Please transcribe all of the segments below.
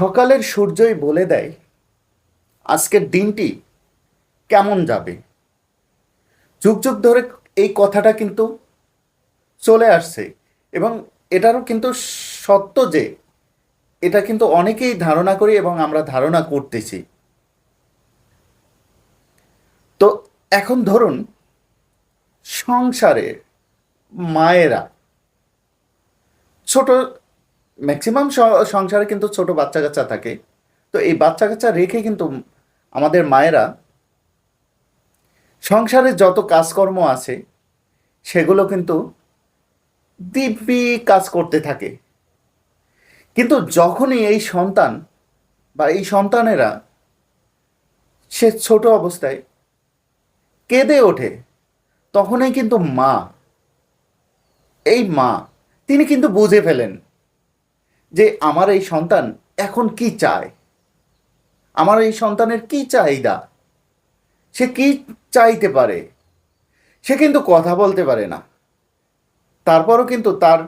সকালের সূর্যই বলে দেয়, আজকের দিনটি কেমন যাবে? যুগ যুগ ধরে এই কথাটা কিন্তু চলে আসছে এবং এটারও কিন্তু সত্য যে এটা কিন্তু অনেকেই ধারণা করি এবং আমরা ধারণা করতেছি। তো এখন ধরুন, সংসারে মায়েরা ছোট ম্যাক্সিমাম সংসারে কিন্তু ছোট বাচ্চা কাচ্চা থাকে। তো এই বাচ্চা কাচ্চা রেখে কিন্তু আমাদের মায়েরা সংসারে যত কাজকর্ম আছে, সেগুলো কিন্তু দিব্যি কাজ করতে থাকে। কিন্তু যখনই এই সন্তান বা এই সন্তানেরা সে ছোট অবস্থায় কেঁদে ওঠে, তখনই কিন্তু মা, এই মা, তিনি কিন্তু বুঝে ফেলেন যে আমার এই সন্তান এখন কি চায়? আমার এই সন্তানের কি চাহিদা? সে কি চাইতে পারে? সে কিন্তু কথা বলতে পারে না। তারপরও কিন্তু তার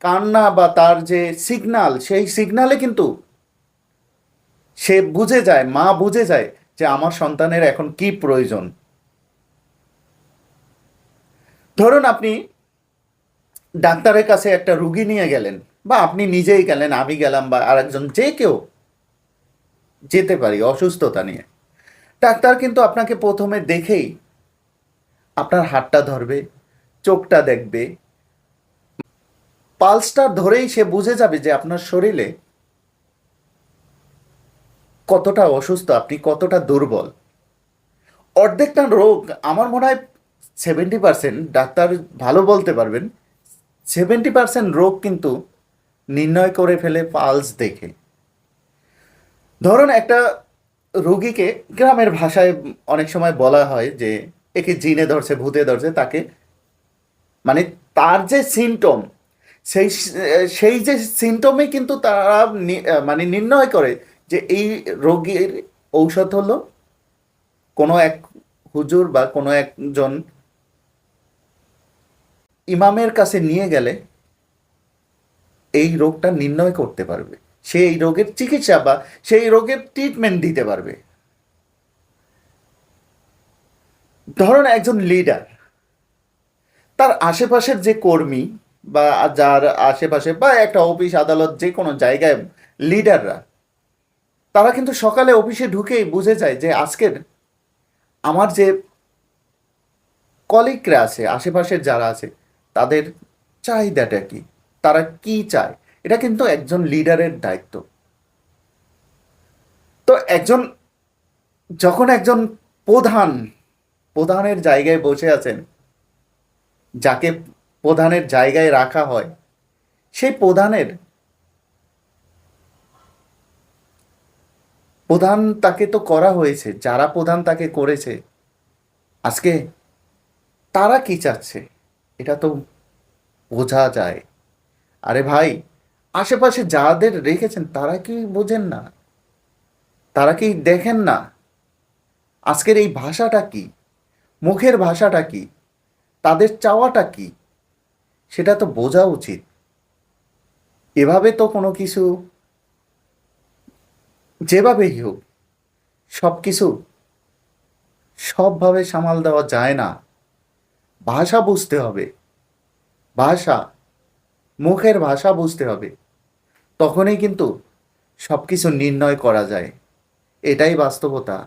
কান্না বা তার যে সিগনাল সেই সিগনালে কিন্তু সে বুঝে যায়, মা বুঝে যায় যে আমার সন্তানের এখন কি প্রয়োজন। ধরুন আপনি ডাক্তারের কাছে একটা রুগী নিয়ে গেলেন। বা আপনি নিজেই গেলেন, আমি গেলাম বা আরেকজন যে কেউ যেতে পারি অসুস্থতা নিয়ে। ডাক্তার কিন্তু আপনাকে প্রথমে দেখেই আপনার হাতটা ধরবে, চোখটা দেখবে। পালসটা ধরেই সে বুঝে যাবে যে আপনার শরীরে কতটা অসুস্থ, আপনি কতটা দুর্বল। অর্ধেকটা রোগ, আমার মনে হয় সেভেন্টি পার্সেন্ট ডাক্তার ভালো বলতে পারবেন সেভেন্টি পার্সেন্ট রোগ কিন্তু নির্ণয় করে ফেলে পালস দেখে। ধরুন একটা রোগীকে গ্রামের ভাষায় অনেক সময় বলা হয় যে, একে জিনে ধরছে, ভূতে ধরছে, তাকে মানে তার যে সিমটম সেই সেই যে সিমটমে কিন্তু তারা মানে নির্ণয় করে যে এই রোগীর ঔষধ হলো কোনো এক হুজুর বা কোনো একজন ইমামের কাছে নিয়ে গেলে এই রোগটা নির্ণয় করতে পারবে। সে এই রোগের চিকিৎসা বা সেই রোগের ট্রিটমেন্ট দিতে পারবে। ধরুন একজন লিডার তার আশেপাশের যে কর্মী বা যার আশেপাশে বা একটা অফিস আদালত যে কোনো জায়গায় লিডাররা তারা কিন্তু সকালে অফিসে ঢুকেই বুঝে যায় যে আজকের আমার যে কলিগরা আছে, আশেপাশের যারা আছে, তাদের চাহিদাটা কি? তারা কি চায়? এটা কিন্তু একজন লিডারের দায়িত্ব। তো একজন, যখন একজন প্রধান, প্রধানের জায়গায় বসে আছেন, যাকে প্রধানের জায়গায় রাখা হয়, সেই প্রধানের, প্রধান তাকে তো করা হয়েছে, যারা প্রধান তাকে করেছে, আজকে তারা কি চাচ্ছে? এটা তো বোঝা যায়। আরে ভাই, আশেপাশে যাদের রেখেছেন তারা কি বোঝেন না? তারা কি দেখেন না? আজকের এই ভাষাটা কি? মুখের ভাষাটা কি? তাদের চাওয়াটা কি? সেটা তো বোঝা উচিত। এভাবে তো কোনো কিছু যেভাবেই হোক, সব কিছু সবভাবে সামাল দেওয়া যায় না। ভাষা বুঝতে হবে। ভাষা মুখের ভাষা বুঝতে হবে। তখনই কিন্তু সব কিছু নির্ণয় করা যায়। এটাই বাস্তবতা।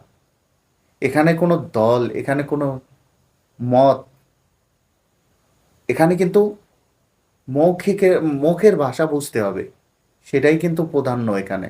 এখানে কোনো দল, এখানে কোনো মত, এখানে কিন্তু মৌখিকের মুখের ভাষা বুঝতে হবে। সেটাই কিন্তু প্রাধান্য এখানে।